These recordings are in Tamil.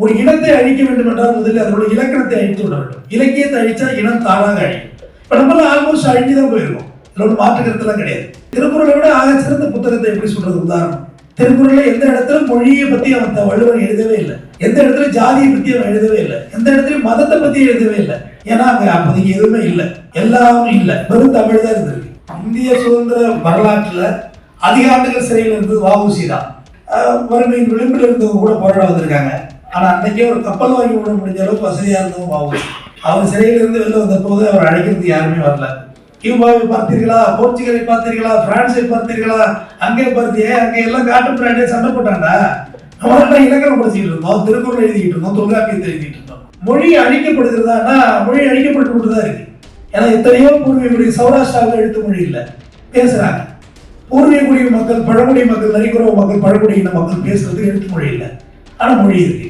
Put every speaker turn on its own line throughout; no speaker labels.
ஒரு இனத்தை அழிக்க வேண்டும் என்றால் முதலில் அதனுடைய இலக்கணத்தை அழித்து விட வேண்டும். இலக்கியத்தை அழிச்சா இனம் தானாக அழியும். இப்ப நம்மளாம் ஆல்மோஸ்ட் அழிஞ்சு தான் போயிருக்கோம். இதுல ஒரு மாற்று கருத்துலாம் கிடையாது. திருக்குறளை விட ஆக சிறந்த புத்தகத்தை எப்படி சொல்றது? உதாரணம். திருக்குறள்ல எந்த இடத்துல மொழியை பத்தி அவன் த- வள்ளுவன் எழுதவே இல்லை. எந்த இடத்துல ஜாதியை பத்தி அவன் எழுதவே இல்லை. எந்த இடத்துல மதத்தை பத்தி எழுதவே இல்லை. ஏன்னா அங்க அப்போதைக்கு எதுவுமே இல்லை. எல்லாமே இல்லை. வெறும் தமிழ் தான் இருந்திருக்கு. இந்திய சுதந்திர வரலாற்றுல அதிக ஆண்டுகள் சிறையில் இருந்தது வாவுசி தான். வறுமையின் விளிம்பில் இருந்தவங்க கூட போராட வந்திருக்காங்க. ஆனால் அன்னைக்கே ஒரு கப்பல் வாங்கி விட முடிஞ்ச அளவுக்கு வசதியாக இருந்தவும் பாவம். அவர் சிறையிலிருந்து வெளில வந்த போது அவர் அழைக்கிறது யாருமே வரல. கியூபாவை பார்த்தீர்களா? போர்ச்சுகலை பார்த்தீர்களா? பிரான்ஸை பார்த்தீர்களா? அங்கே பார்த்தியே அங்கே எல்லாம் காட்டு பிராண்டே சண்டை போட்டாண்டா? நம்ம இலக்கணம் படிச்சுட்டு இருந்தோம். திருக்குறள் எழுதிக்கிட்டு இருந்தோம். தொல்காப்பியத்தை எழுதிட்டு இருந்தோம். மொழி அழிக்கப்படுகிறதானா மொழி அழிக்கப்பட்டு கொண்டு தான் இருக்கு. ஏன்னா எத்தனையோ பூர்வீகுடி சௌராஷ்டிராவில் எழுத்து மொழி இல்லை. பேசுறாங்க. பூர்வீக குடி மக்கள் பழங்குடி மக்கள் நரிக்குறவு மக்கள் பழங்குடியின மக்கள் பேசுறதுக்கு எழுத்து மொழி இல்லை. ஆனால் மொழி இருக்கு.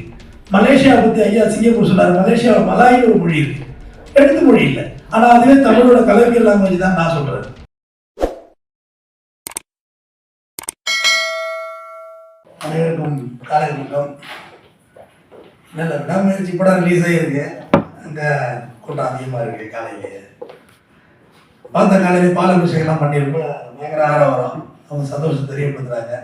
மலேசியா பற்றி ஐயா சிங்கப்பூர் சொன்னார் மலேசியாவில் மலாயின்னு ஒரு மொழி இருக்கு. எழுத்து மொழி இல்லை. ஆனால் அதுவே தமிழோட கலவியல் லாங்குவேஜ் தான் நான் சொல்றேன். அனைவருக்கும் காலை வணக்கம். நல்ல விடாமுயற்சி படம் ரிலீஸ் ஆகிருக்கு அங்கே கூட்டம் அதிகமாக இருக்கு காலையிலேயே பார்த்த காலையிலே பால் அபிஷேகம்லாம் பண்ணியிருப்போம் பயங்கர ஆரவாரம். அவங்க சந்தோஷம் தெரியப்படுத்துகிறாங்க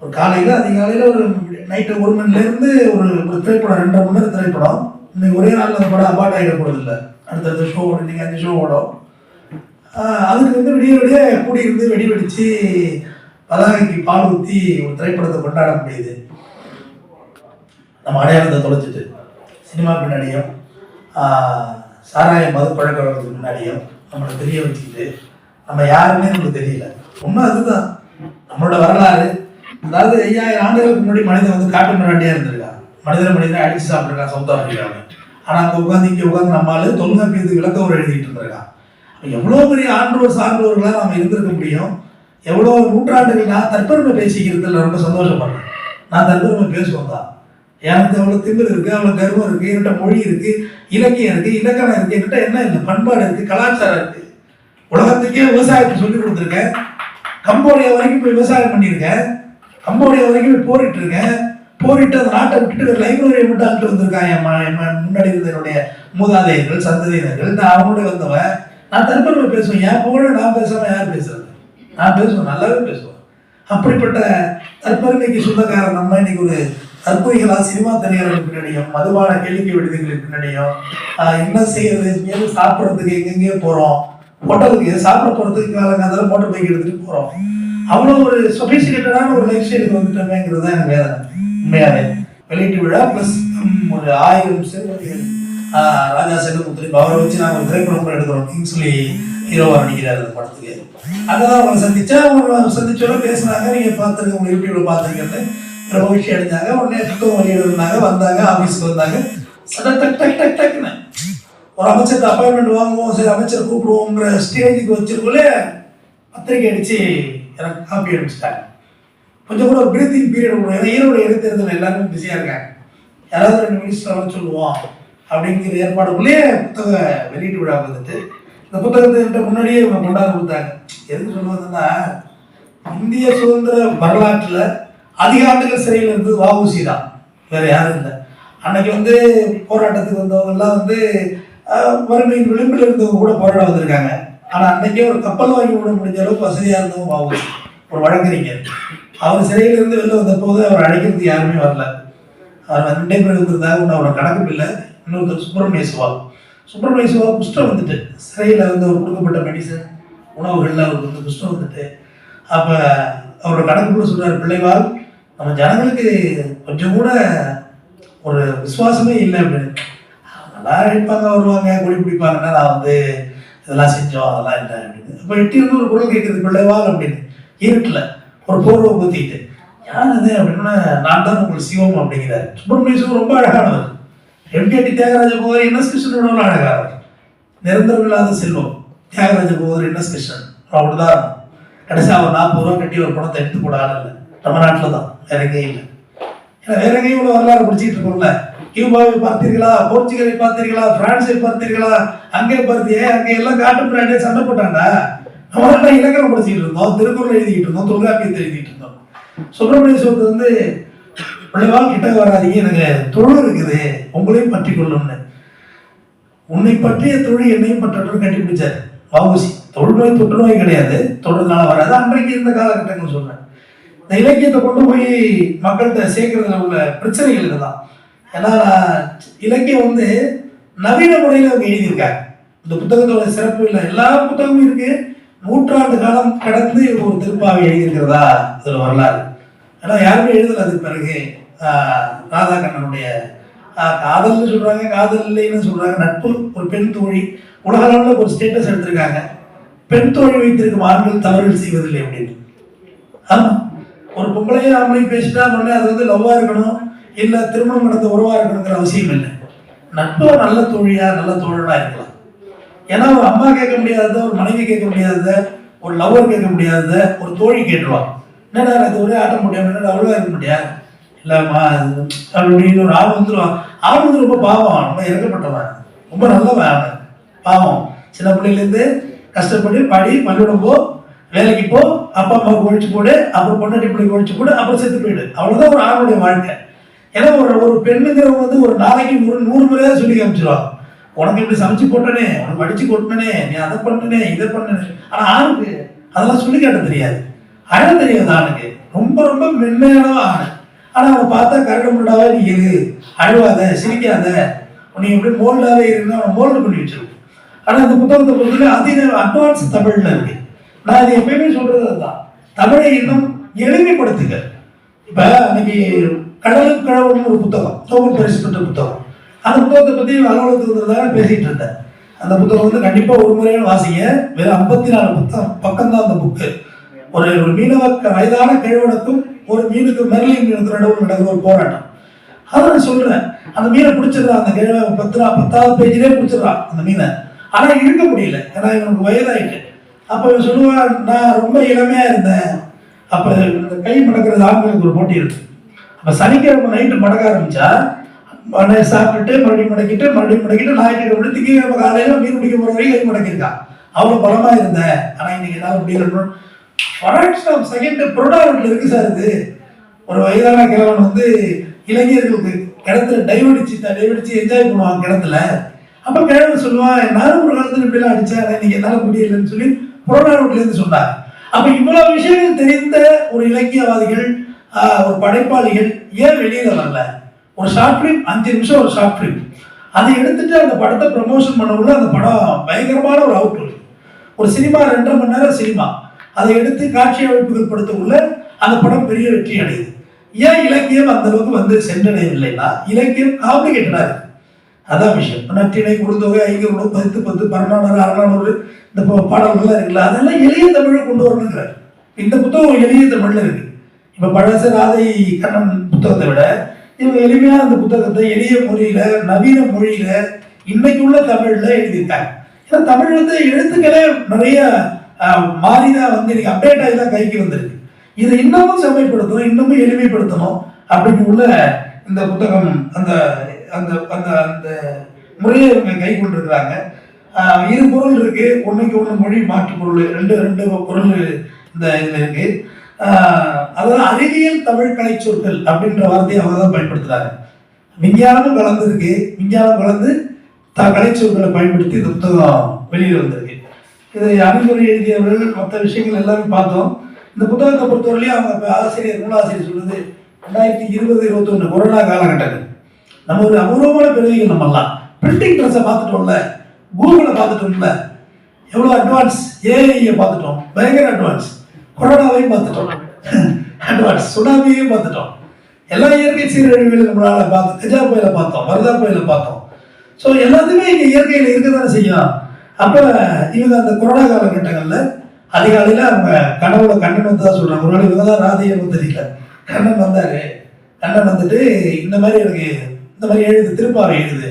ஒரு காலையில் அதிகாலையில் ஒரு நைட்டு ஒரு மணிலேருந்து ஒரு திரைப்படம் ரெண்டரை மணி நேரம் திரைப்படம். இன்னைக்கு ஒரே நாளில் அந்த படம் அபார்ட் ஆகிட இல்லை அடுத்தடுத்த ஷோ ஓடும் இன்னைக்கு அஞ்சு ஷோ ஓடும். அதுக்கு வந்து விடிய விடிய கூடியிருந்து வெடி வெடிச்சு பதாகைக்கு பால் ஊற்றி ஒரு திரைப்படத்தை கொண்டாட முடியுது. நம்ம அடையாளத்தை தொலைச்சிட்டு சினிமா பின்னாடியும் சாராய மது பழக்க வழக்கத்துக்கு முன்னாடியும் நம்மளை தெரிய வச்சுக்கிட்டு நம்ம யாருமே நமக்கு தெரியல. உண்மை அதுதான். நம்மளோட வரலாறு அதாவது ஐயாயிரம் ஆண்டுகளுக்கு முன்னாடி மனிதன் வந்து காட்டு மிராண்டியா இருந்திருக்கான் மனிதன் மனிதனை அடிச்சு சாப்பிட்ருக்கான் சவுத் ஆப்பிரிக்காவில். ஆனால் அங்கே உட்காந்து இங்கே உட்காந்து நம்மளால தொல்காப்பியத்துக்கு விளக்க ஒரு எழுதிட்டு இருந்திருக்கான் எவ்வளோ பெரிய ஆண்டோர் சான்றோர்களாக நாம இருந்திருக்க முடியும்? எவ்வளோ நூற்றாண்டுகள் நான் தற்பெருமை பேசிக்கிறதுல ரொம்ப சந்தோஷப்படுறேன். நான் தற்பெருமை பேசுவேன் தான். எனக்கு அவ்வளோ திமிர் இருக்கு அவ்வளோ கர்வம் இருக்கு என்கிட்ட மொழி இருக்கு இலக்கியம் இருக்கு இலக்கணம் இருக்கு என்கிட்ட என்ன இல்லை? பண்பாடு இருக்கு கலாச்சாரம் இருக்கு. உலகத்துக்கே விவசாயத்தை சொல்லி கொடுத்துருக்கேன். கம்போடியா வரைக்கும் போய் விவசாயம் பண்ணியிருக்கேன். கம்போடியா வரைக்கும் போரிட்டு இருக்கேன். போரிட்டு அந்த நாட்டை விட்டுட்டு ஒரு லைப்ரரியை மட்டும் அங்கிட்டு வந்திருக்கான் என் முன்னாடி இருந்த என்னுடைய மூதாதையர்கள் சந்ததியினர்கள். நான் அவங்களோட வந்தவன். நான் தற்பெருமை பேசுவேன். என் புகழ நான் பேசுவேன் யார் பேசுறது? நான் பேசுவேன். நல்லாவே பேசுவேன். அப்படிப்பட்ட தற்பெருமைக்கு சொந்தக்காரன் நம்ம இன்னைக்கு ஒரு தற்கொலைகளா சினிமா தனியார்கள் பின்னாடியும் மதுபான கேளிக்கை விடுதிகளுக்கு பின்னாடியும் என்ன செய்யறது? எங்கேயாவது சாப்பிட்றதுக்கு எங்கெங்கேயோ போறோம். ஹோட்டலுக்கு சாப்பிட போறதுக்கு காலங்காலத்தில் மோட்டர் பைக் எடுத்துட்டு போறோம். அவ்வளோ ஒரு சொபிஸ்டிகேட்டடான ஒரு லைஃப் ஸ்டைலுக்கு வந்துட்டோமேங்கிறது தான் எனக்கு வேதனை. உண்மையாவே. வெளியீட்டு விழா ப்ளஸ் ஒரு ஆயிரம் சிறுவர்கள் ராஜா செல்வமுத்திரி அவரை வச்சு நாங்கள் ஒரு திரைப்படம் கூட எடுக்கிறோம். சொல்லி ஹீரோவா நடிக்கிறார் அந்த படத்துக்கு. அதெல்லாம் அவங்க சந்திச்சா அவங்க சந்திச்சோட பேசுனாங்க. நீங்கள் பார்த்துருக்க உங்க யூடியூப்ல பார்த்துருக்கிறது. ரொம்ப விஷயம் அடைஞ்சாங்க. உடனே புத்தகம் வெளியிடுறாங்க வந்தாங்க ஆஃபீஸ்க்கு வந்தாங்க. சட டக் டக் டக் டக்குன்னு. ஒரு அமைச்சருக்கு அப்பாயின்மெண்ட் வாங்குவோம் சரி அமைச்சர் கூப்பிடுவோங்கிற ஸ்டேஜுக்கு வச்சிருக்கோலே பத்திரிக்கை அடிச்சு எனக்கு காப்பி அனுப்பிச்சிட்டாங்க கொஞ்சம் கூட பிரீத்திங் பீரியட் கொடுங்க ஏன்னா ஈரோடு இடைத்தேர்தல் எல்லாருமே பிஸியாக இருக்காங்க. யாராவது ரெண்டு மினிஸ்டர் வந்து சொல்லுவோம் அப்படிங்கிற ஏற்பாடுக்குள்ளேயே புத்தக வெளியீட்டு விழா வந்துட்டு இந்த புத்தகத்தை முன்னாடியே இவங்க கொண்டாந்து கொடுத்தாங்க. எதுக்கு சொல்லுவதுன்னா இந்திய சுதந்திர வரலாற்றில் அதிக ஆண்டுகள் சிறையில் இருந்தது வாவுசி தான். வேற யாரும் இல்லை. அன்னைக்கு வந்து போராட்டத்துக்கு வந்தவங்க எல்லாம் வந்து வறுமையின் விளிம்பில் இருந்தவங்க கூட போராட வந்திருக்காங்க. ஆனால் அன்றைக்கே ஒரு கப்பல் வாங்கி விட முடிஞ்ச அளவுக்கு வசதியாக இருந்தவங்க பாவம். ஒரு வழக்கறிஞர். அவர் சிறையிலிருந்து வெளில வந்த போது அவர் அழைக்கிறதுக்கு யாருமே வரல. அவர் ரெண்டே பேர் இருக்கிறதாக ஒன்று அவரோட கணக்கு இல்லை இன்னொருத்தர் சுப்பிரமணிய சிவா சுப்பிரமணிய சிவா குஷ்டம் வந்துட்டு. சிறையில் வந்து அவர் கொடுக்கப்பட்ட மெடிசன் உணவுகளில் அவருக்கு வந்து குஷ்டம் வந்துட்டு. அப்போ அவரோட கணக்குன்னு சொல்கிறார் பிள்ளைவால் நம்ம ஜனங்களுக்கு கொஞ்சம் கூட ஒரு விசுவாசமே இல்லை அப்படின்னு. நல்லா அழைப்பாங்க வருவாங்க குடி பிடிப்பாங்கன்னா நான் வந்து இதெல்லாம் செஞ்சோம் அதெல்லாம் இல்லை அப்படின்னு. இப்போ இட்டிருந்து ஒரு குரல் கேட்குது பிள்ளைவா அப்படின்னு. இருட்டில் ஒரு போர்வை ஊற்றிக்கிட்டு யார் அது அப்படின்னா நான் தான் உங்களுக்கு சிவம் அப்படிங்கிறார். சுப்பிரமணிய சிவம் ரொம்ப அழகானவர். எம்கேடி தியாகராஜ போவர் என்எஸ் கிருஷ்ணனோட அழகானவர் நிரந்தரம் இல்லாத செல்வம். தியாகராஜ போவர் என்எஸ் கிருஷ்ணன். தான் கடைசியாக அவர் நாற்பது ரூபா கட்டி ஒரு பணத்தை எடுத்து கூட ஆள் இல்லை. நம்ம நாட்டில் தான். வேற எங்கேயும் இல்லை. ஏன்னா வேற எங்கேயும் உள்ள வரலாறு படிச்சுட்டு இருக்கோம்ல. கியூபாவை பார்த்தீர்களா? போர்ச்சுகலை பார்த்தீர்களா? பிரான்ஸை பார்த்தீர்களா? அங்கே பார்த்தியே அங்கே எல்லாம் காட்டு பிராண்டே சண்டை போட்டாண்டா நம்ம இலக்கணம் படிச்சுட்டு இருந்தோம் திருக்குறள் எழுதிட்டு இருந்தோம் தொல்காப்பியத்தை எழுதிட்டு இருந்தோம். சுப்பிரமணிய சுவத்தை வந்து பிள்ளைவாள் கிட்ட வராதீங்க எனக்கு தொழில் இருக்குது உங்களையும் பற்றி கொள்ளும்னு உன்னை பற்றிய தொழில் என்னையும் பற்றட்டும் கண்டுபிடிச்சார். வவுசி தொழுநோய் தொற்றுநோய் கிடையாது தொழுனால வராது. அன்றைக்கு இருந்த காலகட்டங்கள் சொல்றேன் இந்த இலக்கியத்தை கொண்டு போய் மக்கள்கிட்ட சேர்க்கறதுல உள்ள பிரச்சனைகள் இதுதான். ஏன்னா இலக்கியம் வந்து நவீன முறையில் அவங்க எழுதியிருக்காங்க. இந்த புத்தகத்தோட சிறப்பு இல்லை. எல்லா புத்தகமும் இருக்கு. நூற்றாண்டு காலம் கடந்து ஒரு திருப்பாவை எழுதியிருக்கிறதா? அதில் வரலாறு. ஏன்னா யாருமே எழுதல அதுக்கு பிறகு. ராதாகண்ணனுடைய காதல்னு சொல்றாங்க காதல் இல்லைன்னு சொல்றாங்க. நட்பு ஒரு பெண் தோழி. உலக அளவில் ஒரு ஸ்டேட்டஸ் எடுத்திருக்காங்க. பெண் தோழி வைத்திருக்கும் ஆண்கள் தவறுகள் செய்வதில்லை அப்படின்னு. ஆமாம் ஒரு பொம்பளையே ஆம்பளையும் பேசினா உடனே அது வந்து லவ்வாக இருக்கணும். இல்ல திருமணம் நடந்த உறவா இருக்கணுங்கிற அவசியம் இல்லை. நட்பு நல்ல தோழியா நல்ல தோழனா இருக்கலாம். ஏன்னா ஒரு அம்மா கேட்க முடியாதத ஒரு மனைவி கேட்க முடியாதத ஒரு லவ்வர் கேட்க முடியாதத ஒரு தோழி கேட்டுருவான் என்னடா அது ஒரே ஆட்ட முடியாம என்னடா அவ்வளோ இருக்க முடியாது இல்லம்மா அப்படின்னு ஒரு ஆள் வந்துருவான் ஆள் வந்து ரொம்ப பாவம் ரொம்ப இறக்கப்பட்டவன். ரொம்ப நல்லவன் அவன். பாவம். சின்ன பிள்ளைலேருந்து கஷ்டப்பட்டு படி பள்ளிக்கூடம் போ வேலைக்கு போ அப்பா அம்மாவுக்கு ஒழிச்சு போடு அப்புறம் பொண்டாட்டி பிள்ளைக்கு ஒழிச்சு போடு அப்புறம் செத்து போயிடு. அவ்வளோதான் ஒரு ஆணுடைய வாழ்க்கை. ஏன்னா ஒரு ஒரு பெண்ணுங்கிறவங்க வந்து ஒரு நாளைக்கு ஒரு நூறு முறையாக சொல்லி காமிச்சிருவாங்க உனக்கு இப்படி சமைச்சு போட்டனே உனக்கு அடிச்சு கொட்டினே நீ அதை பண்ணனே இதை பண்ணனே. ஆனா ஆணுக்கு அதெல்லாம் சொல்லி காட்ட தெரியாது. அழ தெரியாது ஆணுக்கு. ரொம்ப ரொம்ப மென்மையானவ ஆணு. ஆனா அவன் பார்த்தா கரடு முண்டாவே நீ இரு. அழுவாத சிரிக்காத. நீ இப்படி மோல்டாவே இருந்தா அவன் மோல்டு பண்ணி வச்சிருக்கும் ஆனா இந்த புத்தகத்தை பொறுத்தவரை அதிக அட்வான்ஸ் தமிழ்ல இருக்கு. நான் இது எப்பயுமே சொல்றது அதுதான். தமிழை இன்னும் எளிமைப்படுத்துங்க இப்ப அன்னைக்கு கடலுக்கு கடவுள்னு ஒரு புத்தகம் நோபல் பரிசு பெற்ற புத்தகம். அந்த புத்தகத்தை பற்றி அலுவலகத்துக்கு பேசிகிட்டு இருந்தேன். அந்த புத்தகம் வந்து கண்டிப்பாக ஒரு முறையான வாசிங்க. வெறும் ஐம்பத்தி நாலு புத்தகம். பக்கம்தான் அந்த புக்கு ஒரு ஒரு மீனவ வயதான கிழவனுக்கும் ஒரு மீனுக்கு மெர்லின் மீனுக்கு நடுவில் நடக்கிற ஒரு போராட்டம். அதை நான் சொல்கிறேன் அந்த மீனை பிடிச்சிடுறான் அந்த கிழவ பத்து ரூபா பத்தாவது பேஜிலே பிடிச்சிடுறான் அந்த மீனை. ஆனால் இழுக்க முடியல. ஏன்னா இவனுக்கு வயதாயிட்டு. அப்போ இவன் சொல்லுவான் நான் ரொம்ப இளமையாக இருந்தேன். அப்போ இந்த கை மடக்கிறது ஆண்களுக்கு ஒரு போட்டி இருக்குது இப்போ சனிக்கிழமை நைட்டு மடக்க ஆரம்பிச்சா மடை சாப்பிட்டுட்டு மறுபடியும் மடக்கிட்டு மறுபடியும் மடக்கிட்டு ஞாயிற்றுக்கிழமை திங்கக்கிழமை காலையில் மீன் பிடிக்க போகிற வரைக்கும் கை அவ்வளோ பலமாக பலமா இருந்தேன் ஆனால் இன்றைக்கி என்னால முடியல ஃபாரக்ஷன் ஆஃப் செகண்ட் ப்ரொடாக்ட்ல இருக்கு சார் இது. ஒரு வயதான கிழவன் வந்து இளைஞர்களுக்கு கிணத்துல டைவடிச்சு டைவடிச்சு என்ஜாய் பண்ணுவாங்க கிணத்துல. அப்போ கிழவன் சொல்லுவான் நானும் ஒரு காலத்தில் இப்படிலாம் அடித்தேன் ஆனா இன்னைக்கு என்னால் முடியலன்னு சொல்லி புறநானூற்றுல சொன்னார். அப்போ இவ்வளோ விஷயங்கள் தெரிந்த ஒரு இலக்கியவாதிகள் ஒரு படைப்பாளிகள் ஏன் வெளியில் வரல? ஒரு ஷார்ட் ஃபிலிம் அஞ்சு நிமிஷம் ஒரு ஷார்ட் ஃபிலிம் அதை எடுத்துட்டு அந்த படத்தை ப்ரமோஷன் பண்ணக்குள்ள அந்த படம் பயங்கரமான ஒரு அவுட் ஒரு சினிமா ரெண்டரை மணி நேரம் சினிமா. அதை எடுத்து காட்சி அமைப்புகள் படுத்தக்குள்ள அந்த படம் பெரிய வெற்றி அடையுது. ஏன் இலக்கியம் அந்த அளவுக்கு வந்து சென்றடையவில்லைன்னா இலக்கியம் காம்ப்ளிகேட்டடாக இருக்கு. அதான் விஷயம். நற்றினை குறுந்தொகை ஐங்கரோடு பத்து பத்து பன்னெண்டாறு அறநானூறு இந்த பாடல்கள்லாம் இருக்குல்ல அதெல்லாம் எளிய தமிழை கொண்டு வரணுங்கிறார். இந்த புத்தகம் எளிய தமிழில் இருக்குது இப்ப பழச ராதை கண்ணன் புத்தகத்தை விட இவங்க எளிமையா அந்த புத்தகத்தை எளிய மொழியில நவீன மொழியில இன்னைக்கு உள்ள தமிழ்ல எழுதியிருக்காங்க. ஏன்னா தமிழ் வந்து எழுத்துக்களே நிறைய மாறிதான் வந்து இன்னைக்கு அப்டேட் ஆகி தான் கைக்கு வந்திருக்கு. இதை இன்னமும் செம்மைப்படுத்தணும் இன்னமும் எளிமைப்படுத்தணும் அப்படின்னு உள்ள இந்த புத்தகம் அந்த அந்த அந்த அந்த முறையை இவங்க கை கொண்டிருக்கிறாங்க. இரு பொருள் இருக்கு. ஒன்றுக்கு ஒன்று மொழி மாற்று பொருள் ரெண்டு ரெண்டு பொருள் இந்த இதில் இருக்கு. அதாவது அறிவியல் தமிழ் கலை சொற்கள் அப்படின்ற வார்த்தையை அவங்க தான் பயன்படுத்துகிறாங்க விஞ்ஞானமும் கலந்துருக்கு விஞ்ஞானம் கலந்து த கலைச்சொற்களை பயன்படுத்தி இந்த புத்தகம் வெளியில் வந்திருக்கு. இதை அறிவுரை எழுதியவர்கள் மற்ற விஷயங்கள் எல்லாமே பார்த்தோம். இந்த புத்தகத்தை பொறுத்தவரையிலையும் அவங்க இப்ப ஆசிரியர் நூலாசிரியர் சொல்றது ரெண்டாயிரத்தி இருபது இருபத்தொன்று கொரோனா காலகட்டங்கள். நம்ம ஒரு அபூர்வமான பிறவிகள் நம்மெல்லாம். பிரிண்டிங் ப்ரெஸ்ஸை பார்த்துட்டோம்ல கூகுளை பார்த்துட்டோம்ல எவ்வளோ அட்வான்ஸ் ஏஐயை பார்த்துட்டோம். பயங்கர அட்வான்ஸ் கொரோனாவையும் பார்த்துட்டோம். அட்வான்ஸ் சுனாமியையும் பார்த்துட்டோம். எல்லா இயற்கை சீரழிவுகளும் நம்மளால் பார்த்தோம் கஜா புயலை பார்த்தோம் வரதா புயலை பார்த்தோம். ஸோ எல்லாத்தையுமே இங்கே இயற்கையில் இருக்க தானே செய்யும். அப்போ இவங்க அந்த கொரோனா காலகட்டங்களில் அதிகாலையில் அவங்க கனவுல கண்ணன் வந்து தான் சொல்கிறாங்க ஒரு இவங்க தான் ராதையன்னு தெரியல. கண்ணன் வந்தார். கண்ணன் வந்துட்டு இந்த மாதிரி எனக்கு இந்த மாதிரி எழுது திருப்பாவை எழுது.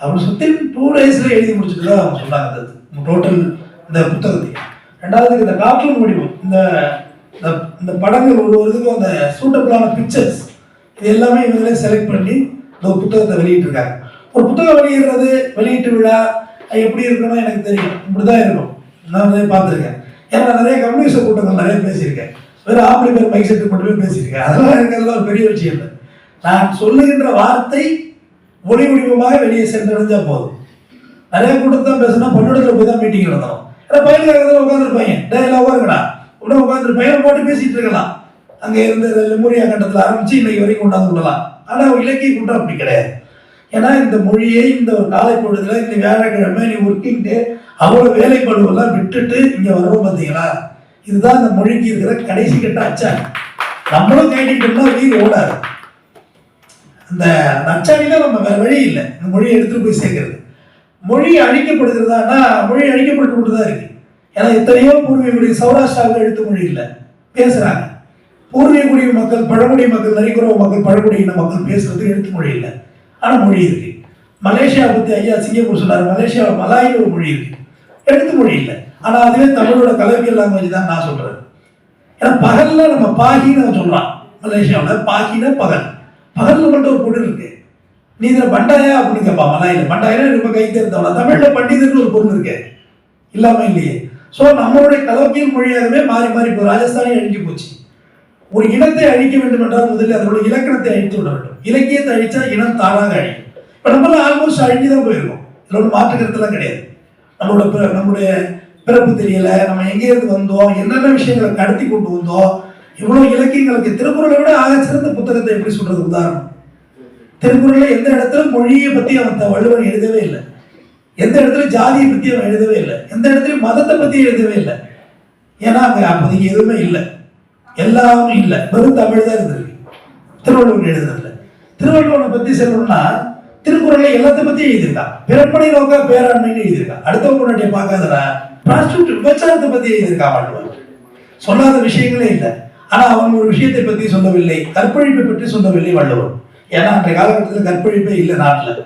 அவர் சுற்றி டூ டேஸில் எழுதி முடிச்சுட்டு தான் அவங்க சொன்னாங்க அந்த டோட்டல் இந்த புத்தகத்தை. ரெண்டாவது இந்த கார்ட்டூன் வடிவம் இந்த இந்த- படங்கள் ஒரு அந்த சூட்டபிளான பிக்சர்ஸ் இது எல்லாமே இவங்களே செலக்ட் பண்ணி இந்த ஒரு புத்தகத்தை வெளியிட்டிருக்காங்க. ஒரு புத்தகம் வெளியிடுறது வெளியீட்டு விழா எப்படி இருக்கணும் எனக்கு தெரியும். இப்படிதான் இருக்கும். நான் நிறைய பார்த்துருக்கேன். ஏன்னா நான் நிறைய கம்யூனிஸ்ட் கூட்டங்கள் நிறைய பேசியிருக்கேன். வெறும் ஆம்பளை பேர் மைக் செட்டு மட்டுமே பேசியிருக்கேன். அதெல்லாம் எனக்கு ஒரு பெரிய விஷயம் இல்லை. நான் சொல்லுகின்ற வார்த்தை ஒளி வடிவமாக வெளியே சென்றடைஞ்சா போதும். நிறைய கூட்டத்தான் தான் பேசினா போய் தான் மீட்டிங் நடத்தணும். ஏன்னா பயிலுக்காக உட்காந்துருப்பாங்க டேல உட்காருங்கடா. உடனே உட்காந்து போட்டு பேசிட்டு இருக்கலாம். அங்கே இருந்து லெமுரியா கட்டத்தில் ஆரம்பிச்சு இன்னைக்கு வரைக்கும் கொண்டாந்து விடலாம். ஆனால் இலக்கிய கூட்டம் அப்படி கிடையாது. ஏன்னா இந்த மொழியை இந்த ஒரு காலை பொழுதுல இந்த வியாழக்கிழமை நீ ஒர்க்கிங் டே அவ்வளோ வேலை விட்டுட்டு இங்கே வருவோம் பார்த்தீங்களா இதுதான் இந்த மொழிக்கு இருக்கிற கடைசி கட்ட அச்சாணி. நம்மளும் கைட்டிட்டோம்னா உயிர் ஓடாது. அந்த நச்சாணியில நம்ம வேற வழி இல்லை. இந்த மொழியை எடுத்துட்டு போய் சேர்க்கறது. மொழி அழிக்கப்படுகிறதானா மொழி அழிக்கப்பட்டு கொண்டு தான் இருக்கு. ஏன்னா எத்தனையோ பூர்வீகுடி சௌராஷ்டிராவில் எழுத்து மொழி இல்லை. பேசுகிறாங்க பூர்வீகுடி மக்கள் பழங்குடி மக்கள் நரிக்குறவு மக்கள் பழங்குடியின மக்கள் பேசுறது எழுத்து மொழி இல்லை. ஆனால் மொழி இருக்கு. மலேசியா பற்றி ஐயா சிங்கப்பூர் சொன்னார். மலேசியாவில் மலாயில் ஒரு மொழி இருக்கு. எழுத்து மொழி இல்லை. ஆனால் அதுவே தமிழோட கலவியல் லாங்குவேஜ் தான் நான் சொல்கிறேன் ஏன்னா பகலில் நம்ம பாகின்னு சொல்கிறான் மலேசியாவில் பாகின பகல். பகலில் மட்டும் ஒரு பொருள் இருக்கு. நீ இதுல பண்டாயா அப்படின்னு கேட்பா இல்ல பண்டாயா ரொம்ப கை தெரிந்தவனா? தமிழ்ல பண்டிதர்னு ஒரு பொருள் இருக்கு. இல்லாம இல்லையே. ஸோ நம்மளுடைய கலவையில் மொழியாகவே மாறி மாறி இப்போ ராஜஸ்தானே அழிஞ்சு போச்சு. ஒரு இனத்தை அழிக்க வேண்டும் என்றால் முதலில் அதனுடைய இலக்கணத்தை அழித்து விட வேண்டும். இலக்கியத்தை அழிச்சா இனம் தானாக அழியும். இப்போ நம்மளாம் ஆல்மோஸ்ட் அழிஞ்சு தான் போயிருக்கோம். இதில் ஒரு மாற்று கிடையாது. நம்மளோட பிற- நம்முடைய பிறப்பு தெரியல நம்ம எங்கேருந்து வந்தோம் என்னென்ன விஷயங்களை கடத்தி கொண்டு வந்தோம் இவ்வளவு இலக்கியங்களுக்கு திருக்குறளை விட ஆக சிறந்த புத்தகத்தை எப்படி சொல்றது? உதாரணம். திருக்குறள்ல எந்த இடத்துல மொழியை பத்தி அவன் த- வள்ளுவன் எழுதவே இல்லை? எந்த இடத்துல ஜாதியை பத்தி அவன் எழுதவே இல்லை? எந்த இடத்துல மதத்தை பத்தி எழுதவே இல்லை? ஏன்னா அங்க அப்போதைக்கு எதுவுமே இல்லை. எல்லாமே இல்லை. வெறும் தமிழ் தான் இருந்திருக்கு. திருவள்ளுவர் எழுதுறதுல திருவள்ளுவனை பத்தி சொல்லணும்னா திருக்குறளை எல்லாத்தை பத்தி எழுதியிருக்கான். பிறப்படை நோக்க பேராண்மைன்னு எழுதியிருக்கான். அடுத்தவங்க முன்னாடியே பார்க்காதடா. prostitute விபச்சாரத்தை பத்தி எழுதியிருக்கான் வள்ளுவர் சொல்லாத விஷயங்களே இல்லை. ஆனா அவன் ஒரு விஷயத்தை பத்தி சொல்லவில்லை. கற்பழிப்பை பற்றி சொல்லவில்லை வள்ளுவர் ஏன்னா அந்த காலகட்டத்தில் கற்பழிப்பே இல்லை நாட்டில்.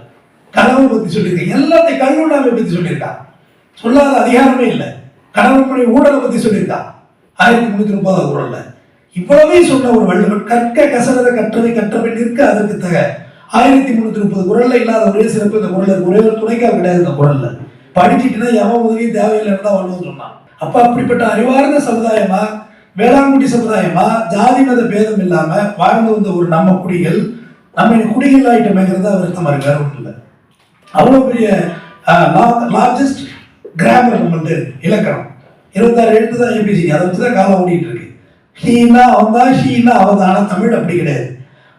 கனவு பற்றி சொல்லியிருக்கான் எல்லாத்தையும் கல்லுண்ணாமை பற்றி சொல்லியிருக்கான் சொல்லாத அதிகாரமே இல்லை. கணவன் ஊழலை பற்றி சொல்லியிருக்கான் ஆயிரத்தி முன்னூத்தி முப்பதாவது குரல்ல இவ்வளவே சொன்ன ஒரு வள்ளுவன் கற்க கசடர கற்றவை கற்றவை நிற்க அதற்கு தக. ஆயிரத்தி முன்னூத்தி முப்பது குரல்ல இல்லாத ஒரே சிறப்பு இந்த குரல்ல ஒரே ஒரு துணைக்காக கிடையாது இந்த குரல்ல. படிச்சுட்டுனா எவன் உதவியும் தேவையில்லைன்னு தான் வள்ளுவன் சொன்னான். அப்ப அப்படிப்பட்ட அறிவார்ந்த சமுதாயமா வேளாங்குடி சமுதாயமா ஜாதி மத பேதம் இல்லாம வாழ்ந்து வந்த ஒரு நம்ம குடிகள் நம்ம குடிகள் ஆயிட்டமேங்கிறத வருத்தமா அவர் வேற ஒன்றும் இல்லை அவ்வளோ பெரிய லார்ஜஸ்ட் கிராமர் நம்மள்ட்ட இலக்கணம். இருபத்தாறு எழுத்து தான் ஏபிசி அதை வச்சு தான் காலம் ஓடிட்டு இருக்கு ஹீனா அவன் தான் ஹீனா அவன் தான். ஆனால் தமிழ் அப்படி கிடையாது.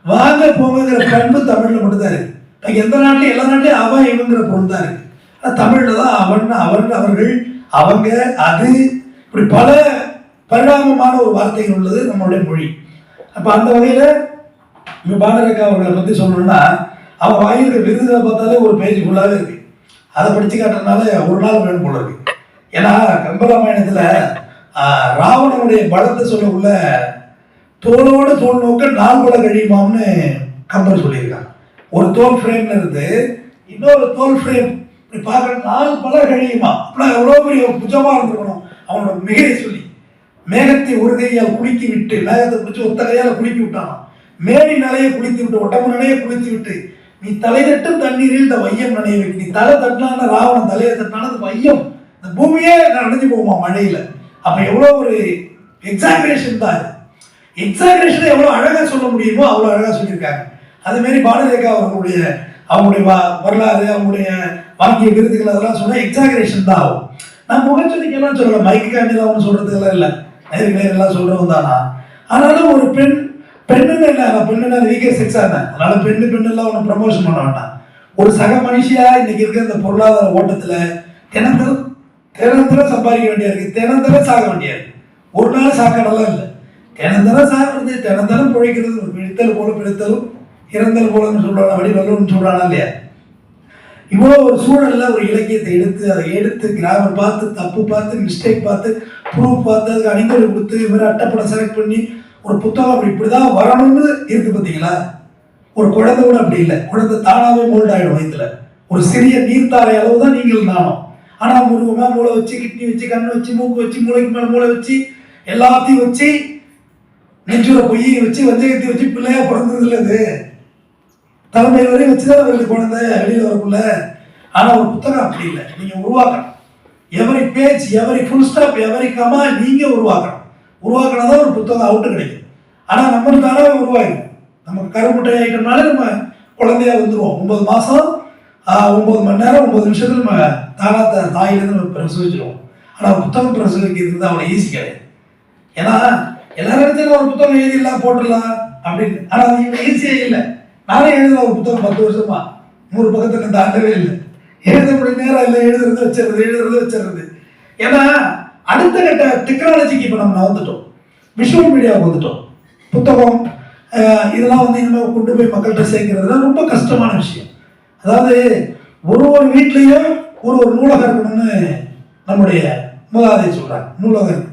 வாங்க போங்கிற பண்பு தமிழில் மட்டும்தான் இருக்கு. எந்த நாட்டிலும் எல்லா நாட்டிலும் அவன் இவங்கிற பொருள் தான் இருக்கு. தமிழில் தான் அவன் அவன் அவர்கள் அவங்க அது. இப்படி பல பரிணாமமான ஒரு வார்த்தைகள் உள்ளது நம்மளுடைய மொழி. அப்போ அந்த வகையில் இப்போ பாலரேகா அவர்களை பற்றி சொல்லணும்னா அவன் வாங்கியிருக்க விருதுகளை பார்த்தாலே ஒரு பேஜ் ஃபுல்லாகவே இருக்கு. அதை படித்து காட்டுறதுனால ஒரு நாள் வேணும் போல இருக்கு. ஏன்னா கம்பராமாயணத்தில் ராவணனுடைய பலத்தை சொல்லக்குள்ள தோளோடு தோல் நோக்க நாள் பல கழியுமாம்னு கம்பர் சொல்லியிருக்கான் ஒரு தோல் ஃப்ரேம்ல இருந்து இன்னொரு தோல் ஃப்ரேம் இப்படி பார்க்குற நாள் பல கழியுமா? அப்படின்னா எவ்வளோ பெரிய புஜமாக இருந்துருக்கணும். அவனோட மிகையை சொல்லி. மேகத்தை ஒரு கையால் குலுக்கி விட்டு மேகத்தை பிடிச்சி ஒத்த கையால் குலுக்கி விட்டான் மேடி நிலையை குளித்து விட்டு ஒட்டம நிலையை குளித்து விட்டு நீ தலை தட்டும் தண்ணீரில் இந்த வையம் நினைய வைக்க நீ தலை தட்டினான ராவணம் தலையை தட்டினான அந்த வையம் இந்த பூமியே நனைஞ்சு போகுமா மழையில? அப்ப எவ்வளோ ஒரு எக்ஸாமினேஷன் தான் எக்ஸாமினேஷன் எவ்வளோ அழகா சொல்ல முடியுமோ அவ்வளோ அழகா சொல்லியிருக்காங்க. அதே மாதிரி பாலரேகா அவர்களுடைய அவங்களுடைய வரலாறு அவங்களுடைய வாங்கிய விருதுகள் அதெல்லாம் சொன்னால் எக்ஸாகரேஷன் தான் ஆகும். நான் முகச்சொலிக்கெல்லாம் சொல்லலை மைக்கு தான் அவனு சொல்றதுக்கெல்லாம் இல்லை. நேருக்கு நேரெல்லாம் சொல்றவன் தானா? ஆனாலும் ஒரு பெண் பெண்ணுன்னு இல்லை பெண்ணுன்னா வீக்கர் செக்ஸாக இருந்தேன் அதனால பெண்ணு பெண்ணெல்லாம் ஒன்று ப்ரமோஷன் பண்ண வேண்டாம். ஒரு சக மனுஷியா இன்னைக்கு இருக்கிற இந்த பொருளாதார ஓட்டத்தில் தினந்தரம் தினந்தரம் சம்பாதிக்க வேண்டியா இருக்கு. தினந்தரம் சாக வேண்டியா இருக்கு. ஒரு நாள் சாக்கடெல்லாம் இல்லை. தினந்தரம் சாகிறது தினந்தரம் பிழைக்கிறது பிடித்தல் போல பிடித்தலும் இறந்தல் போலன்னு சொல்றானா வடிவல்லுன்னு சொல்கிறானா இல்லையா? இவ்வளோ ஒரு சூழலில் ஒரு இலக்கியத்தை எடுத்து அதை எடுத்து கிராமர் பார்த்து தப்பு பார்த்து மிஸ்டேக் பார்த்து ப்ரூஃப் பார்த்து அதுக்கு அணிந்தல் கொடுத்து இவரை மாதிரி அட்டைப்படம் செலக்ட் பண்ணி ஒரு புத்தகம் அப்படி இப்படிதான் வரணும்னு இருக்கு பார்த்தீங்களா? ஒரு குழந்தை கூட அப்படி இல்லை. குழந்தை தானாகவே மோல்ட் ஆகிடும் வயிற்றுல ஒரு சிறிய நீர்த்தாரை அளவு தான் நீங்கள் நானும். ஆனால் முருகமா மூளை வச்சு கிட்னி வச்சு கண்ணு வச்சு மூக்கு வச்சு மூளைக்கு மேலே மூளை வச்சு எல்லாத்தையும் வச்சு நெஞ்சுல பொய்யை வச்சு வஞ்சகத்தை வச்சு பிள்ளையா பிறந்தது அது. தலைமை வரையும் வச்சுதான் வருது குழந்தை வெளியில் வரக்குள்ள. ஆனால் ஒரு புத்தகம் அப்படி இல்லை. நீங்கள் உருவாக்கணும். Every page every full stop every comma நீங்கள் உருவாக்கணும். உருவாக்கினா தான் ஒரு புத்தகம் அவுட்டு கிடைக்கும். ஆனா நம்மளுக்கான உருவாயிடும் நமக்கு கருமுட்டை ஆகிட்டோம்னாலே நம்ம குழந்தையா வந்துடுவோம் ஒன்பது மாதம் ஒன்பது மணி நேரம் ஒன்பது நிமிஷத்துல நம்ம தானா தாயிலிருந்து தாயிலேருந்து நம்ம பிரசவிச்சிருவோம். ஆனால் புத்தகம் பிரசவிக்கிறது அவனை ஈஸி கிடையாது. ஏன்னா எல்லா நினைச்சாலும் ஒரு புத்தகம் எழுதிடலாம் போட்டுடலாம் அப்படின்னு. ஆனால் அது இவ்வளோ ஈஸியே இல்லை. நானே எழுதல ஒரு புத்தகம் பத்து வருஷமா. நூறு பக்கத்துக்கு தாண்டவே இல்லை. எழுத முடிய நேரம் இல்லை. எழுதுறது வச்சிடுறது எழுதுறது வச்சிடுறது. ஏன்னா அடுத்த கட்ட டெக்னாலஜிக்கு இப்போ நம்ம வந்துட்டோம் விஷுவல் மீடியாவுக்கு வந்துட்டோம். புத்தகம் இதெல்லாம் வந்து இனிமேல் கொண்டு போய் மக்கள்கிட்ட சேர்க்கறதுலாம் ரொம்ப கஷ்டமான விஷயம். அதாவது ஒரு ஒரு வீட்லேயும் ஒரு ஒரு நூலகம் இருக்கணும்னு நம்முடைய மூதாதை சொல்கிறார் நூலகம்.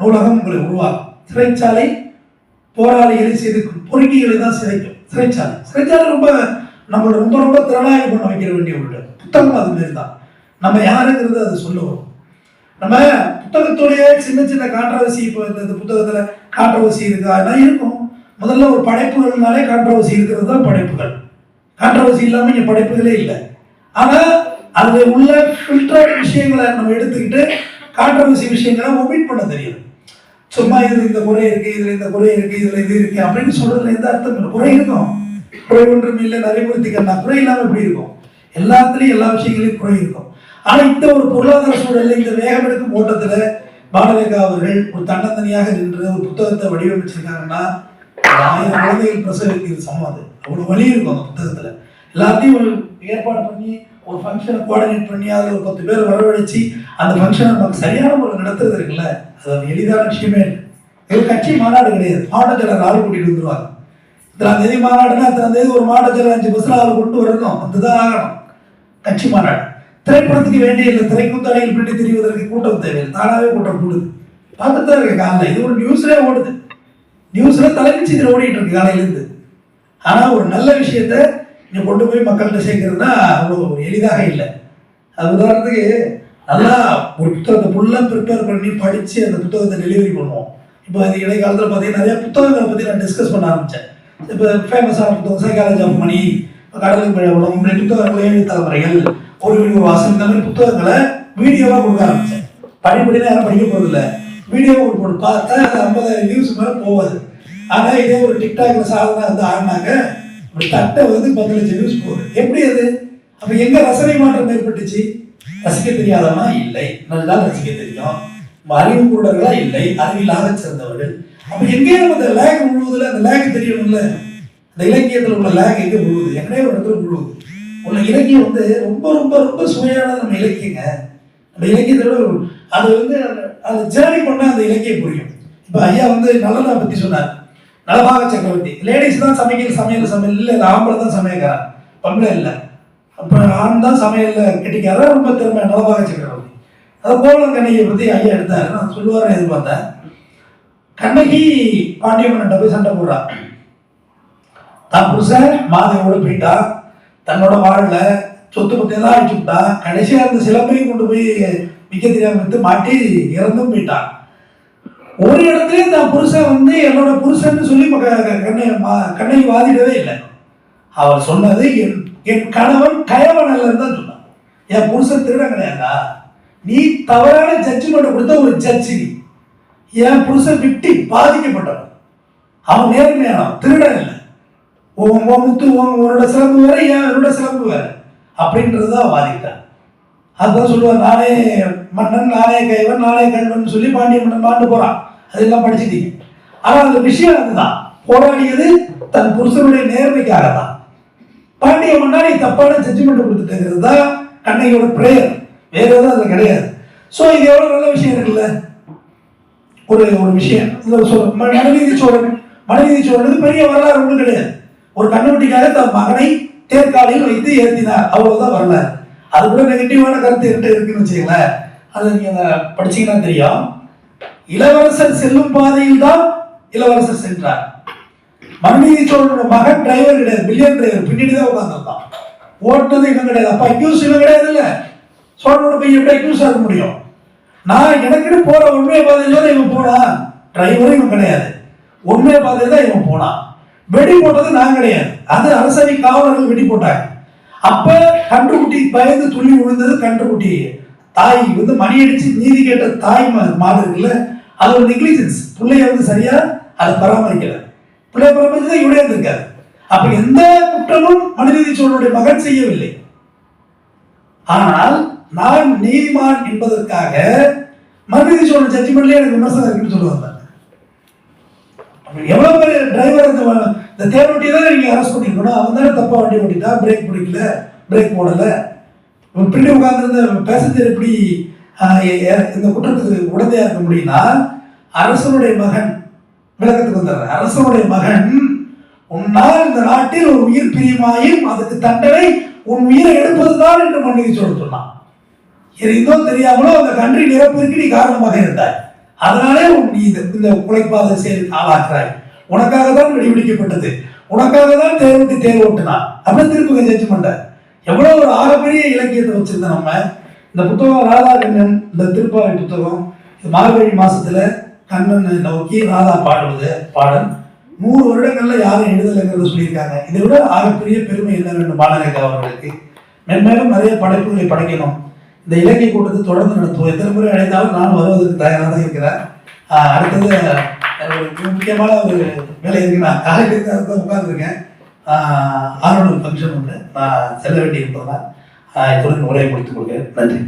நூலகம் உங்களை உருவாகும் சிறைச்சாலை போராளிகளை சிதைக்கும். பொறுக்கிகளை தான் சிதைக்கும். சிறைச்சாலை. சிறைச்சாலை ரொம்ப நம்மளோட ரொம்ப ரொம்ப திறனாய்வு பண்ண வைக்கிற வேண்டிய ஒரு புத்தகம் அது தான். நம்ம யாருங்கிறது அதை சொல்லுவோம் நம்ம புத்தகத்துடைய சின்ன சின்ன கான்ட்ரவர்சி இப்போ இந்த புத்தகத்தில் கான்ட்ரவர்சி இருக்கா. அதெல்லாம் இருக்கும். முதல்ல ஒரு படைப்புகள்னாலே கான்ட்ரவர்சி இருக்கிறது தான் படைப்புகள். கான்ட்ரவர்சி இல்லாமல் இங்கே படைப்புகளே இல்லை. ஆனால் அதில் உள்ள ஃபில்டர்டு விஷயங்களை நம்ம எடுத்துக்கிட்டு கான்ட்ரவர்சி விஷயங்களை ஒமிட் பண்ண தெரியும். சும்மா இது இந்த குறை இருக்குது இதில் இந்த குறை இருக்குது இதில் இது இருக்குது அப்படின்னு சொல்கிறதுல எந்த அர்த்தம் இல்லை. குறை இருக்கும். குறை ஒன்றும் இல்லை நடைமுறைத்துக்கன்னா குறை இல்லாமல் எப்படி இருக்கும்? எல்லாத்துலேயும் எல்லா விஷயங்களையும் குறை இருக்கும். ஆனா இந்த ஒரு பொருளாதார சூழலில் இந்த வேகம் எடுக்கும் ஓட்டத்துல பாலரேகா அவர்கள் ஒரு தன்னந்தனியாக நின்று ஒரு புத்தகத்தை வடிவமைச்சிருக்காங்கன்னா ஆயிரம் குழந்தைகள் பிரசவிக்கிறது சமம் அது. அவ்வளவு வழி இருக்கும் அந்த புத்தகத்துல. எல்லாத்தையும் ஒரு ஏற்பாடு பண்ணி ஒரு ஃபங்க்ஷனை கோஆர்டினேட் பண்ணி அதில் ஒரு பத்து பேர் வரவழைச்சு அந்த ஃபங்க்ஷனை நமக்கு சரியான முறை நடத்துறது இருக்குல்ல அது எளிதான விஷயமே இல்லை. கட்சி மாநாடு கிடையாது. மாவட்ட ஆள் கூட்டிட்டு வந்துருவாங்க இத்தனாம் தேதி மாநாடுனா இத்தனாம் தேதி ஒரு மாவட்ட அஞ்சு பஸ்ஸில் ஆள் கொண்டு வரணும். அதுதான் ஆகணும். கட்சி மாநாடு. திரைப்படத்துக்கு வேண்டிய இல்லை திரைக்கூத்தாடிகள் பின்னி தெரிவதற்கு கூட்டம் தேவையில்லை. தானாகவே கூட்டம் கூடுது. பார்த்துட்டு தான் இருக்கு காலையில். இது ஒரு நியூஸ்லேயே ஓடுது. நியூஸ்ல தலைமைச்சு செய்தியில் ஓடிட்டு இருக்கு காலையிலேருந்து. ஆனால் ஒரு நல்ல விஷயத்த நீ கொண்டு போய் மக்கள்கிட்ட சேர்க்கறதுனா அவ்வளோ எளிதாக இல்லை. அது உதாரணத்துக்கு நல்லா ஒரு புத்தகத்தை ஃபுல்லாக ப்ரிப்பேர் பண்ணி படித்து அந்த புத்தகத்தை டெலிவரி பண்ணுவோம். இப்போ அது இடைக்காலத்தில் பார்த்தீங்கன்னா நிறைய புத்தகங்களை பற்றி நான் டிஸ்கஸ் பண்ண ஆரம்பித்தேன் இப்போ ஃபேமஸான புத்தகம் சைக்காலஜி ஆஃப் மணி கடலுக்கு மேலே புத்தகங்கள் ஏழு தலைமுறைகள் ஒரு வீடியோ இந்த மாதிரி புத்தகங்களை வீடியோவாக கொடுக்க ஆரம்பித்தேன் படிப்படினா யாரும் படிக்க போகிறதில்ல வீடியோ கொடுக்கணும் பார்த்தா அது ஐம்பதாயிரம் வியூஸ் மேலே போகாது. ஆனால் இதே ஒரு டிக்டாக்ல சாதனை வந்து ஆடினாங்க. ஒரு தட்டை வந்து பத்து லட்சம் வியூஸ் போகுது. எப்படி அது? அப்போ எங்க ரசனை மாற்றம் ஏற்பட்டுச்சு? ரசிக்க தெரியாதவனா? இல்லை. நல்லா ரசிக்க தெரியும். அறிவு கூடர்களா இல்லை. அறிவில்லாத சிறந்தவர்கள் அப்ப எங்கேயும் நம்ம அந்த லேக் முழுவதுல அந்த லேக் தெரியணும்ல? அந்த இலக்கியத்தில் உள்ள லேக் எங்கே முழுவது எங்கேயோ ஒரு இடத்துல முழுவது உள்ள இலக்கியம் வந்து ரொம்ப ரொம்ப ரொம்ப சுவையானது நம்ம இலக்கியங்க. நம்ம இலக்கியத்தோட அது வந்து அது ஜேர்னி பண்ணால் அந்த இலக்கியம் புரியும். இப்போ ஐயா வந்து நல்லதா பத்தி சொன்னார். நலபாக சக்கரவர்த்தி. லேடிஸ் தான் சமைக்கிற சமையல் சமையல் இல்லை ஆம்பளை தான் சமையக்காரன். பம்பளை இல்லை. அப்போ ஆண் தான் சமையலில் கெட்டிக்காரன் ரொம்ப திறமை நலபாக சக்கரவர்த்தி. அதை போல கண்ணகியை பற்றி ஐயா எடுத்தார். நான் சொல்லுவாருன்னு எதிர்பார்த்தேன். கண்ணகி பாண்டியம்மன்ட்ட போய் சண்டை போடுறா. தான் புருஷன் மாதையோட போயிட்டா. தன்னோட வாழல சொத்து பத்தி தான் அழிச்சு கடைசியாக கடைசியா அந்த சிலம்பையும் கொண்டு போய் விற்க தெரியாமல் வந்து மாட்டி இறந்தும் போயிட்டான். ஒரு இடத்துலயும் தான் புருஷன் வந்து என்னோட புருஷன் சொல்லி கண்ணை கண்ணை மா- வாதிடவே இல்லை. அவர் சொன்னது என் என் கணவன் கயவன் அல்லன்னு தான் சொன்னான். என் புருஷன் திருடன் கிடையாதா? நீ தவறான ஜட்ஜ்மெண்ட் கொடுத்த ஒரு ஜட்ஜி என் புருஷன் விட்டி பாதிக்கப்பட்டவன். அவன் நேர்மையானவன் திருடன் இல்லை உன் உன் முத்து உன் உன்னோட சிறப்பு வேற என் என்னோட சிறப்பு வேற? அப்படின்றது தான் வாதிட்டான். அதுதான் சொல்லுவார் நானே மன்னன் நானே கைவன் நானே கண்வன் சொல்லி பாண்டிய மன்னன் பாண்டு போகிறான் அதெல்லாம் படிச்சுட்டீங்க. ஆனால் அந்த விஷயம் அதுதான். போராடியது தன் புருஷனுடைய நேர்மைக்காக தான் பாண்டிய மன்னாடி தப்பான ஜட்ஜ்மெண்ட் கொடுத்துட்டேங்கிறது தான் கண்ணையோட பிரேயர் வேற எதுவும் அதில் கிடையாது. ஸோ இது எவ்வளோ நல்ல விஷயம் இருக்குல்ல? ஒரு ஒரு விஷயம். மனநீதி ம- சோழன். மனநீதி சோழன் பெரிய வரலாறு ஒன்றும் கிடையாது. ஒரு கண்ணுக்குட்டிக்காக தன் மகனை தேர்காலையில் வைத்து ஏற்றினார் அவ்வளவுதான் வரல அது கூட நெகட்டிவான கருத்து என்கிட்ட இருக்குன்னு வச்சுங்களேன் அது நீங்க அதை படிச்சீங்கன்னா தெரியும். இளவரசர் செல்லும் பாதையில் தான் இளவரசர் சென்றார். மனுநீதி சோழனோட மகன் டிரைவர் கிடையாது பில்லியன் டிரைவர் பின்னாடி தான் உட்காந்துருந்தான் ஓட்டுனது இவன் கிடையாது. அப்ப அக்யூஸ் இவன் கிடையாது இல்ல. சோழனோட பையன் எப்படி அக்யூஸ் ஆக முடியும்? நான் எனக்குன்னு போற உண்மை பாதையில தான் இவன் போனான். டிரைவரும் இவன் கிடையாது. உண்மை பாதையில தான் இவன் போனான். வெடி போட்டது நான் கிடையாது. அது அரசவை காவலர்கள் வெடி போட்டாங்க அப்ப கன்றுக்குட்டி பயந்து துள்ளி விழுந்தது கன்றுக்குட்டி. தாய் வந்து மணி அடிச்சு நீதி கேட்ட தாய் மா- மாடு இருக்குல்ல அது ஒரு நெக்லிஜென்ஸ் பிள்ளைய வந்து சரியா அதை பராமரிக்கல. பிள்ளை தான் இவரே இருந்திருக்காரு. அப்ப எந்த குற்றமும் மனுநீதி சோழனுடைய மகன் செய்யவில்லை. ஆனால் நான் நீதிமான் என்பதற்காக மனுநீதி சோழன் ஜட்ஜ்மெண்ட்லேயே எனக்கு விமர்சனம் இருக்குன்னு சொல்லுவாங்க எவ்வளவு பெரிய டிரைவர் இந்த தேர் இந்த தான் நீங்கள் அரெஸ்ட் பண்ணிருக்கணும் அவன் தானே தப்பாக வண்டி ஓட்டிட்டா பிரேக் பிடிக்கல பிரேக் போடலை. இவன் பின்னாடி உட்கார்ந்திருந்த பேசஞ்சர் எப்படி இந்த குற்றத்துக்கு உடந்தையாக இருக்க முடியும்னா அரசனுடைய மகன் விளக்கத்துக்கு வந்தார் அரசனுடைய மகன் உன்னால் இந்த நாட்டில் ஒரு உயிர் பிரியமாயும் அதுக்கு தண்டனை உன் உயிரை எடுப்பதுதான் என்று மன்னிதி சொல்ல சொன்னான். தெரிந்தோ தெரியாமலோ அந்த கன்றி நிரப்பிற்கு நீ காரணமாக இருந்தாய். அதனாலே உன் நீ இந்த இந்த கொலைப்பாத செயல் ஆளாக்குறாய் உனக்காக தான் வெடிபிடிக்கப்பட்டது உனக்காக தான் தேர்வுக்கு தேர்வு ஓட்டுனா அப்படின்னு திருப்பி ஜட்ஜ்மெண்ட் எவ்வளவு ஒரு ஆகப்பெரிய இலக்கியத்தை வச்சிருந்த நம்ம. இந்த புத்தகம் ராதாகண்ணன் இந்த திருப்பாவை புத்தகம் இது மார்கழி மாசத்துல கண்ணனை நோக்கி ராதா பாடுவது பாடல். நூறு வருடங்கள்ல யாரும் எழுதலைங்கிறத சொல்லியிருக்காங்க. இதை விட ஆகப்பெரிய பெருமை என்ன வேண்டும் பாலரேகா அவர்களுக்கு? மென்மேலும் நிறைய படைப்புகளை படைக்கணும். இந்த இலக்கிய கூட்டத்தை தொடர்ந்து நடத்துவோம். எத்தனை முறை அழைத்தாலும் நான் வருவதற்கு தயாராக தான் இருக்கிறேன். அடுத்தது ஒரு முக்கியமான ஒரு வேலை இருக்கு. நான் காலையில் தான் உட்காந்துருக்கேன் ஆர்வல் ஃபங்க்ஷன் ஒன்று நான் செல்ல வேண்டி இருப்பதனால் உரையை முடித்துக் கொள்கிறேன். நன்றி.